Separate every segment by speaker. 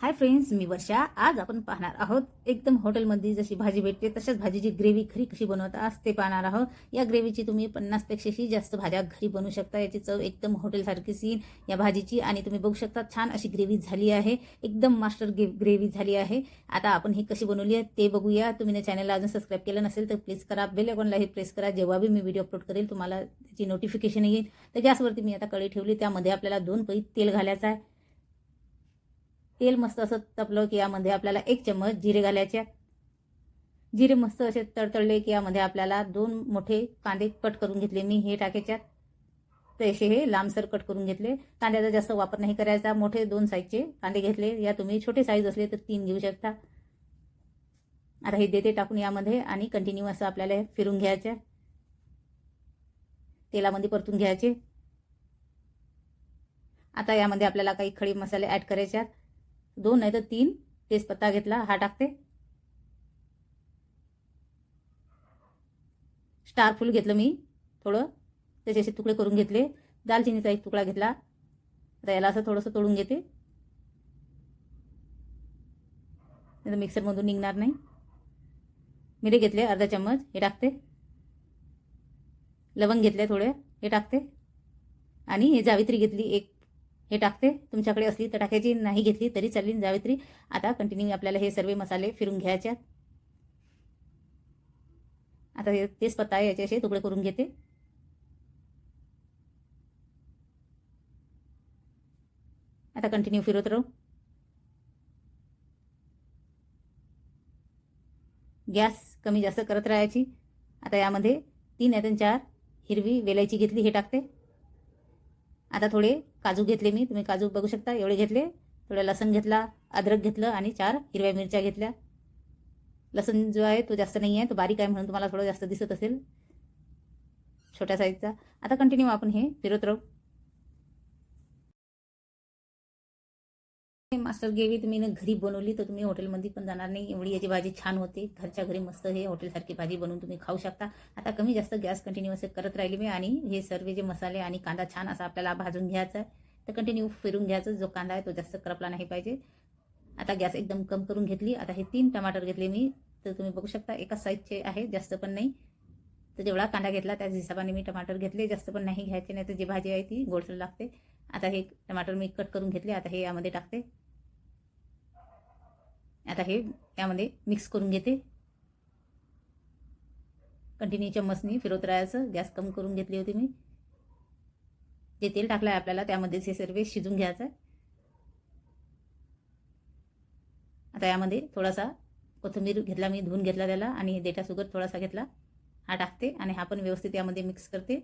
Speaker 1: Hi friends मी वर्षा. आज आपण पाहणार आहोत एकदम हॉटेलमध्ये जशी भाजी भेटते तशाच भाजीची ग्रेव्ही घरी कशी बनवतात ते पाहणार आहोत. या ग्रेव्हीची तुम्ही पन्नासपेक्षाही जास्त भाज्या घरी बनवू शकता. याची चव एकदम हॉटेलसारखीच येईल या भाजीची. आणि तुम्ही बघू शकता छान अशी ग्रेव्ही झाली आहे. एकदम मास्टर ग्रेव्ही झाली आहे. आता आपण ही कशी बनवली आहे ते बघूया. तुम्ही ना चॅनलला अजून सबस्क्राईब केलं नसेल तर प्लीज करा. बेल आयकॉनलाही प्रेस करा. जेव्हा बी मी व्हिडिओ अपलोड करेल तुम्हाला त्याची नोटिफिकेशन येईल. तर गॅसवरती मी आता कळी ठेवली. त्यामध्ये आपल्याला दोन पै तेल घालायचं आहे. तेल मस्त असं तपलं की यामध्ये आपल्याला एक चम्मच जिरे घालायचे. जिरे मस्त असे तडतडले की यामध्ये आपल्याला दोन मोठे कांदे कट करून घेतले मी हे टाकायच्यात तसे हे लांबसर कट करून घेतले. कांद्याचा जास्त वापर नाही करायचा मोठे दोन साईजचे कांदे घेतले. या तुम्ही छोटे साईज असले तर तीन घेऊ शकता. आता हे देते टाकून यामध्ये आणि कंटिन्यू असं आपल्याला फिरून घ्यायचं. तेलामध्ये परतून घ्यायचे. आता यामध्ये आपल्याला काही खडे मसाले ॲड करायचे आहेत. दोन नाही तर तीन तेजपत्ता घेतला हा टाकते. स्टार फूल घेतलं मी थोडं. त्याचे असे तुकडे करून घेतले. दालचिनीचा एक तुकडा घेतला. आता याला असं थोडंसं तोडून घेते. नाही तर मिक्सरमधून निघणार नाही. मिरे घेतले अर्धा चम्मच. हे टाकते. लवंग घेतले थोडे. हे टाकते. आणि हे जावित्री घेतली एक. हे टाकते. तुमच्याकडे असली तर टाकायची नाही घेतली तरी चालली जावेत्री आता कंटिन्यू आपल्याला हे सर्व मसाले फिरून घ्यायचे आता हे तेजपत्ता आहे याचे असे तुकडे करून घेते. आता कंटिन्यू फिरवत राहू. गॅस कमी जास्त करत राहायची. आता यामध्ये तीन नाही चार हिरवी वेलायची घेतली हे टाकते. आता थोडे काजू घेतले मी. तुम्ही काजू बघू शकता. एवढे घेतले. थोडं लसण घेतला अद्रक घेतलं आणि चार हिरव्या मिरच्या घेतल्या. लसण जो आहे तो जास्त नाही आहे तो बारीक आहे म्हणून तुम्हाला थोडं जास्त दिसत असेल. छोट्या साईजचा आता कंटिन्यू आपण हे फिरत राहू. मास्टर ग्रेव्ही तुम्ही मी घरी बनवली तर तुम्ही हॉटेलमध्ये पण जाणार नाही. एवढी याची भाजी छान होते. घरच्या घरी मस्त हे हॉटेलसारखी भाजी बनवून तुम्ही खाऊ शकता. आता कमी जास्त गॅस कंटिन्यूअस करत राहिली मी आणि हे सर्व जे मसाले आणि कांदा छान असा आपल्याला भाजून घ्यायचा आहे. तर कंटिन्यू फिरून घ्यायचं. जो कांदा आहे तो जास्त करपला नाही पाहिजे. आता गॅस एकदम कम करून घेतली. आता हे तीन टमाटर घेतले मी. तर तुम्ही बघू शकता एकाच साईजचे आहे जास्त पण नाही. तर जेवढा कांदा घेतला त्याच हिशोबाने मी टमाटर घेतले. जास्त पण नाही घ्यायचे नाही तर जी भाजी आहे ती गोडसर लागते. आता हे टमाटर मी कट करून घेतले. आता हे यामध्ये टाकते. आता हे त्यामध्ये मिक्स करून घेते. कंटिन्यू चम्मचनी फिरवत राहायचं. गॅस कम करून घेतली होती मी. जे तेल टाकलं आहे आपल्याला त्यामध्येच हे सर्व शिजून घ्यायचं आहे. आता यामध्ये थोडासा कोथिंबीर घेतला मी धुवून घेतला त्याला आणि देठा सुगर थोडासा घेतला. हा टाकते आणि हा पण व्यवस्थित यामध्ये मिक्स करते.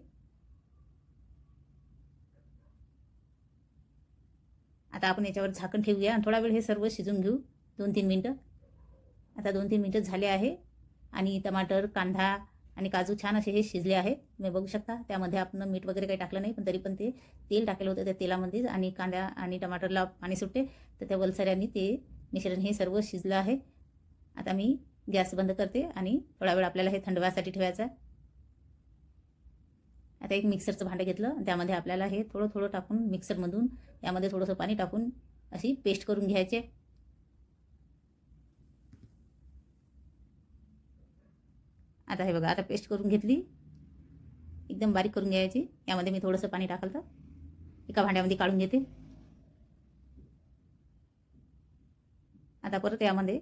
Speaker 1: आता आपण याच्यावर झाकण ठेवूया आणि थोडा वेळ हे सर्व शिजून घेऊ. दोन तीन मिनटं. आता दोन तीन मिनटं झाले आहे आणि टमाटर कांदा आणि काजू छान असे हे शिजले आहे तुम्ही बघू शकता त्यामध्ये आपण मीठ वगैरे काही टाकलं नाही पण तरी पण ते तेल टाकलं होतं त्या तेलामध्येच आणि कांदा आणि टमाटरला पाणी सुटते तर त्या वलसऱ्याने ते मिश्रण हे सर्व शिजलं आहे. आता मी गॅस बंद करते आणि थोडा वेळ आपल्याला हे थंडवासाठी ठेवायचं आहे. आता एक मिक्सरचं भांडं घेतलं त्यामध्ये आपल्याला हे थोडं थोडं टाकून मिक्सरमधून यामध्ये थोडंसं पाणी टाकून अशी पेस्ट करून घ्यायचे आता हे बघा आता पेस्ट करून घेतली. एकदम बारीक करून घ्यायची. यामध्ये मी थोडंसं पाणी टाकलं तर एका भांड्यामध्ये काढून घेते. आता परत यामध्ये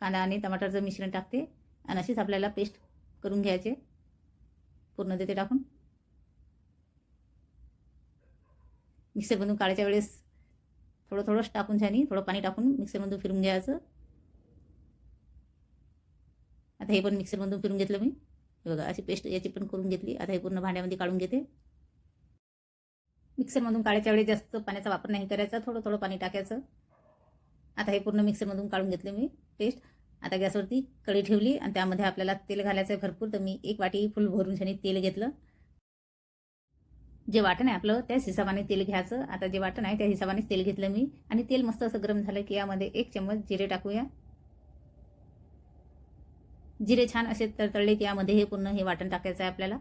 Speaker 1: कांदा आणि टमाटरचं मिश्रण टाकते आणि अशीच आपल्याला पेस्ट करून घ्यायचे. पूर्ण देते टाकून. मिक्सरमधून काढायच्या वेळेस थोडं थोडंच टाकून छानी थोडं पाणी टाकून मिक्सरमधून फिरून घ्यायचं. आता हे पण मिक्सरमधून फिरून घेतलं मी. हे बघा अशी पेस्ट याची पण करून घेतली. आता हे पूर्ण भांड्यामध्ये काढून घेते. मिक्सरमधून काढायच्या वेळी जास्त पाण्याचा वापर नाही करायचा. थोडं थोडं पाणी टाकायचं. आता हे पूर्ण मिक्सरमधून काढून घेतले मी पेस्ट आता गॅसवरती कढी ठेवली आणि त्यामध्ये आपल्याला तेल घालायचं आहे भरपूर. तर मी एक वाटी फुल भरून छानी तेल घेतलं. जे वाटण आहे आपलं त्याच हिशोबाने तेल घ्यायचं. आता जे वाटण आहे त्या हिशोबानेच तेल घेतलं मी. आणि तेल मस्त असं गरम झालं की यामध्ये एक चम्मच जिरे टाकूया. जिरे छान असे तळतळले की यामध्ये हे पूर्ण हे वाटण टाकायचं आहे आपल्याला.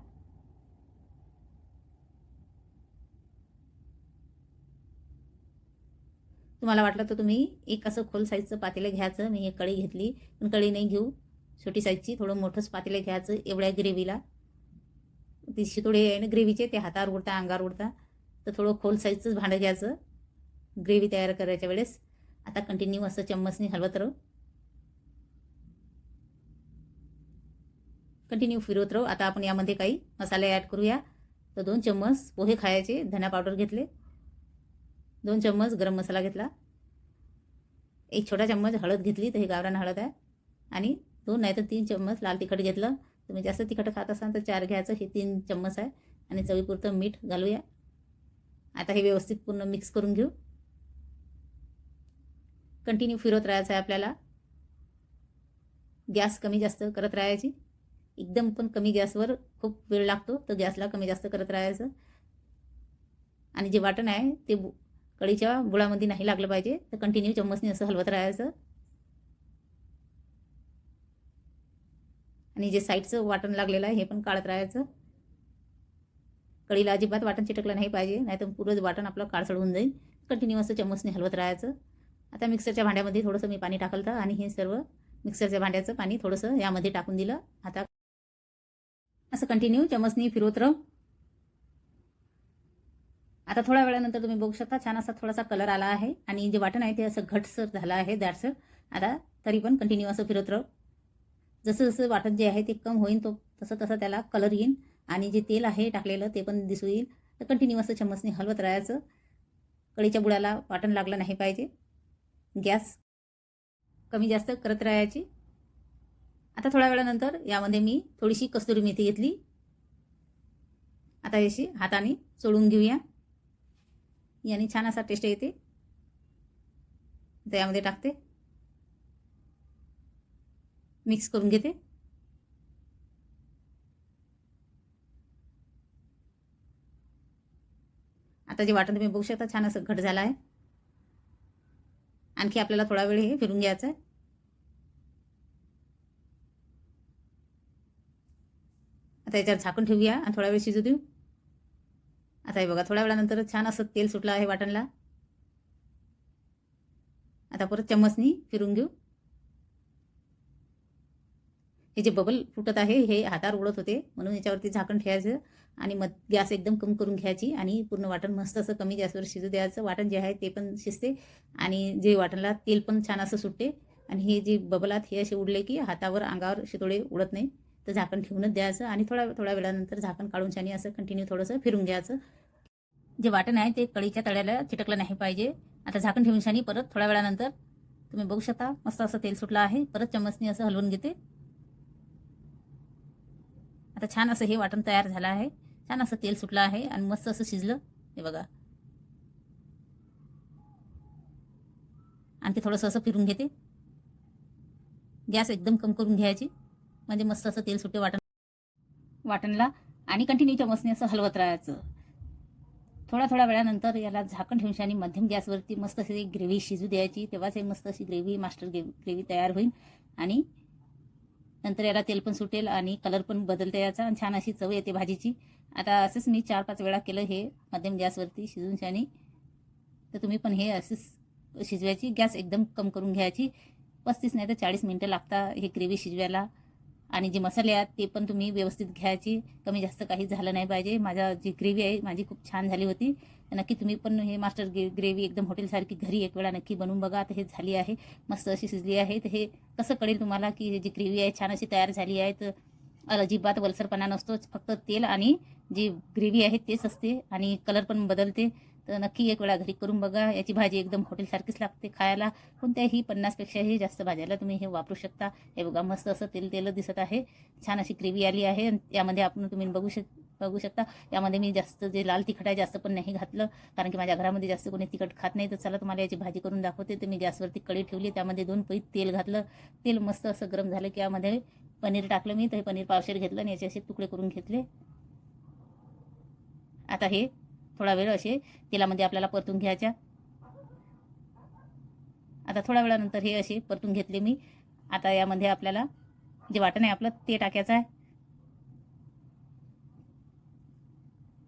Speaker 1: तुम्हाला वाटलं तर तुम्ही एक असं खोल साईजचं पातेलं घ्यायचं. मी एक कढी घेतली. पण कढी नाही घेऊ. छोटी साईजची थोडं मोठंच पातेलं घ्यायचं एवढ्या ग्रेव्हीला. ती शितोडे आहे ना ग्रेव्हीचे ते हातावर उडता अंगावर उडता. तर थोडं खोल साईजचंच भांडं घ्यायचं. ग्रेव्ही तयार करायच्या वेळेस. आता कंटिन्यू असं चम्मचनी हलवत राहू. कंटिन्यू फिरवत राहू. आता आपण यामध्ये काही मसाले ॲड करूया. तर दोन चम्मच पोहे खायचे. धना पावडर घेतले. दोन चम्मच गरम मसाला घेतला. एक छोटा चम्मच हळद घेतली तर हे गावरान हळद आहे. आणि दोन नाही तर तीन चम्मच लाल तिखट घेतलं. तुम्ही जास्त तिखट खात असाल तर चार घ्यायचं. हे तीन चम्मच आहे. आणि चवीपुरतं मीठ घालूया. आता हे व्यवस्थित पूर्ण मिक्स करून घेऊ. कंटिन्यू फिरवत राहायचं आहे आपल्याला. गॅस कमी जास्त करत राहायची. एकदम पण कमी गॅसवर खूप वेळ लागतो तर गॅसला कमी जास्त करत राहायचं. आणि जे वाटण आहे ते बु कढीच्या बुळामध्ये नाही लागलं पाहिजे तर कंटिन्यू चम्मचने असं हलवत राहायचं. आणि जे साईडचं वाटण लागलेलं आहे हे पण काढत राहायचं. कढीला अजिबात वाटण चिटकलं नाही पाहिजे नाही तर वाटण आपलं काळसळ होऊन जाईल. कंटिन्यू असं चम्मचने हलवत राहायचं. आता मिक्सरच्या भांड्यामध्ये थोडंसं मी पाणी टाकलं आणि हे सर्व मिक्सरच्या भांड्याचं पाणी थोडंसं यामध्ये टाकून दिलं. आता असं कंटिन्यू चमचनी फिरवत राहू. आता थोड्या वेळानंतर तुम्ही बघू शकता छान असा थोडासा कलर आला आहे. आणि जे वाटण आहे ते असं घटसर झालं आहे दाटसर आता तरी पण कंटिन्यू असं फिरत राहू. जसं जसं वाटण जे आहे ते कम होईल तो तसं तसं त्याला कलर येईल आणि जे तेल आहे टाकलेलं ते पण दिसू येईल. तर कंटिन्यू असं चम्मचने हलवत राहायचं. कळीच्या बुडाला वाटण लागलं नाही पाहिजे. गॅस कमी जास्त करत राहायची. आता थोड्या वेळानंतर यामध्ये मी थोडीशी कस्तुरी मेथी घेतली. आता याशी हाताने चोळून घेऊया. याने छान असा टेस्ट येते. आता यामध्ये टाकते. मिक्स करून घेते. आता जे वाटण तुम्ही बघू शकता छान असं घट झाला आहे आणखी आपल्याला थोडा वेळ हे फिरून घ्यायचं आहे आता याच्यावर झाकून ठेवूया आणि थोडा वेळ शिजू देऊ. आता हे बघा थोड्या वेळानंतर छान असं तेल सुटलं आहे वाटणला. आता परत चम्मचनी फिरून घेऊ. हे जे बबल फुटत आहे हे हातावर उडत होते म्हणून याच्यावरती झाकण ठेवायचं आणि मग गॅस एकदम कमी करून घ्यायची आणि पूर्ण वाटण मस्त असं कमी गॅसवर शिजू द्यायचं. वाटण जे आहे ते पण शिजते आणि जे वाटणला तेल पण छान असं सुटते. आणि हे जे बबलात हे असे उडले की हातावर अंगावर शितोळे उडत नाही. तर झाकण ठेवूनच द्यायचं आणि थोड्या थोड्या वेळानंतर झाकण काढून छानी असं कंटिन्यू थोडंसं फिरून घ्यायचं. जे वाटण आहे ते कढीच्या तळ्याला चिटकलं नाही पाहिजे. आता झाकण ठेवून शानी परत थोड्या वेळानंतर तुम्ही बघू शकता मस्त असं तेल सुटलं आहे. परत चम्मचनी असं हलवून घेते. आता छान असं हे वाटण तयार झालं आहे. छान असं तेल सुटलं आहे आणि मस्त असं शिजलं. हे बघा. आणखी थोडंसं असं फिरून घेते. गॅस एकदम कम करून घ्यायची. म्हणजे मस्त असं तेल सुटे वाटण वाटणला आणि कंटिन्यू चमचने असं हलवत राहायचं. थोड्या थोड्या वेळानंतर याला झाकण ठेवून आणि मध्यम गॅसवरती मस्त अशी ग्रेव्ही शिजू द्यायची. तेव्हाच हे मस्त अशी ग्रेव्ही मास्टर ग्रेव्ही तयार होईल. आणि नंतर याला तेल पण सुटेल आणि कलर पण बदलता याचा आणि छान अशी चव येते भाजीची. आता असंच मी चार पाच वेळा केलं हे मध्यम गॅसवरती शिजून शानी तर तुम्ही पण हे असंच शिजवायची. गॅस एकदम कम करून घ्यायची. पस्तीस नाही तर चाळीस मिनटं लागता हे ग्रेव्ही शिजवायला. आणि जे मसाले आहेत ते पण तुम्ही व्यवस्थित घ्यायची. कमी जास्त काही झालं नाही पाहिजे. माझा जी ग्रेव्ही आहे माझी खूप छान झाली होती. नक्की तुम्ही पण हे मास्टर ग्रे ग्रेव्ही एकदम हॉटेलसारखी घरी एक वेळा नक्की बनवून बघा. आता हे झाली आहे. मस्त अशी शिजली आहे. तर हे कसं कळेल तुम्हाला की जी ग्रेव्ही आहे छान अशी तयार झाली आहे. तर अजिबात वलसरपणा नसतोच. फक्त तेल आणि जी ग्रेव्ही आहे तेच असते आणि कलर पण बदलते. तर नक्की एक वेळा घरी करून बघा. याची भाजी एकदम हॉटेलसारखीच लागते खायला. कोणत्याही पन्नासपेक्षाही जास्त भाज्याला तुम्ही हे वापरू शकता. हे बघा मस्त असं तेल तेल दिसत आहे. छान अशी ग्रेव्ही आली आहे यामध्ये आपण तुम्ही बघू शक बघू शकता. यामध्ये मी जास्त जे लाल तिखट आहे जास्त पण नाही घातलं. कारण की माझ्या घरामध्ये जास्त कोणी तिखट खात नाही. तर चला तुम्हाला याची भाजी करून दाखवते. तर मी गॅसवरती कढी ठेवली. त्यामध्ये दोन पैत तेल घातलं. तेल मस्त असं गरम झालं की यामध्ये पनीर टाकलं मी. तर हे पनीर पावशेर घेतलं आणि याचे असे तुकडे करून घेतले. आता हे थोडा वेळ असे तेलामध्ये आपल्याला परतून घ्यायच्या. आता थोड्या वेळानंतर हे असे परतून घेतले मी. आता यामध्ये आपल्याला जे वाटण आहे आपलं ते टाकायचं आहे.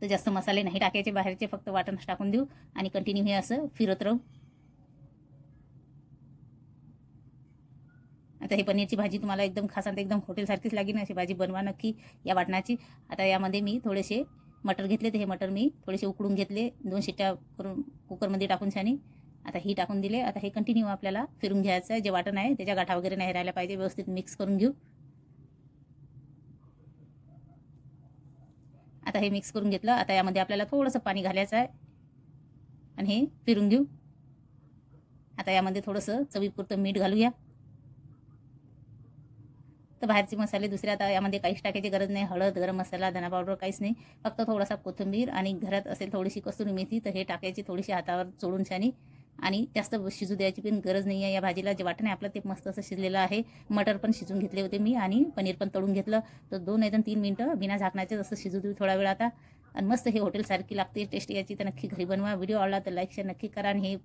Speaker 1: तर जास्त मसाले नाही टाकायचे बाहेरचे फक्त वाटणच टाकून देऊ आणि कंटिन्यू हे असं फिरत राहू. आता हे पनीरची भाजी तुम्हाला एकदम खास आता एकदम हॉटेलसारखीच लागेल अशी भाजी बनवा नक्की या वाटणाची. आता यामध्ये मी थोडेसे मटर घेतले तर हे मटर मी थोडेसे उकडून घेतले दोन शिट्ट्या करून कुकरमध्ये टाकून छानी. आता ही टाकून दिले. आता हे कंटिन्यू आपल्याला फिरून घ्यायचं आहे. जे वाटण आहे त्याच्या गाठा वगैरे नाही राहिला पाहिजे. व्यवस्थित मिक्स करून घेऊ. आता हे मिक्स करून घेतलं. आता यामध्ये आपल्याला थोडंसं पाणी घालायचं आहे. आणि हे फिरून घेऊ. आता यामध्ये थोडंसं चवीपुरतं मीठ घालूया. तर बाहेरचे मसाले दुसरे आता यामध्ये काहीच टाकायची गरज नाही. हळद गरम मसाला धना पावडर काहीच नाही. फक्त थोडासा कोथिंबीर आणि घरात असेल थोडीशी कस्तुरी मेथी तर हे टाकायची थोडीशी हातावर चोळून छानी आणि जास्त शिजू द्यायची पण गरज नाही आहे. या भाजीला जे वाटण आहे आपलं ते मस्त असं शिजलेलं आहे. मटर पण शिजून घेतले होते मी आणि पनीर पण तळून घेतलं. तर दोन नाही तर तीन मिनटं बिना झाकण्याचे असं शिजू देऊ थोडा वेळ आता. आणि मस्त हे हॉटेलसारखी लागते टेस्टी याची. तर नक्की घरी बनवा. व्हिडिओ आवडला तर लाईक शेअर नक्की करा. आणि हे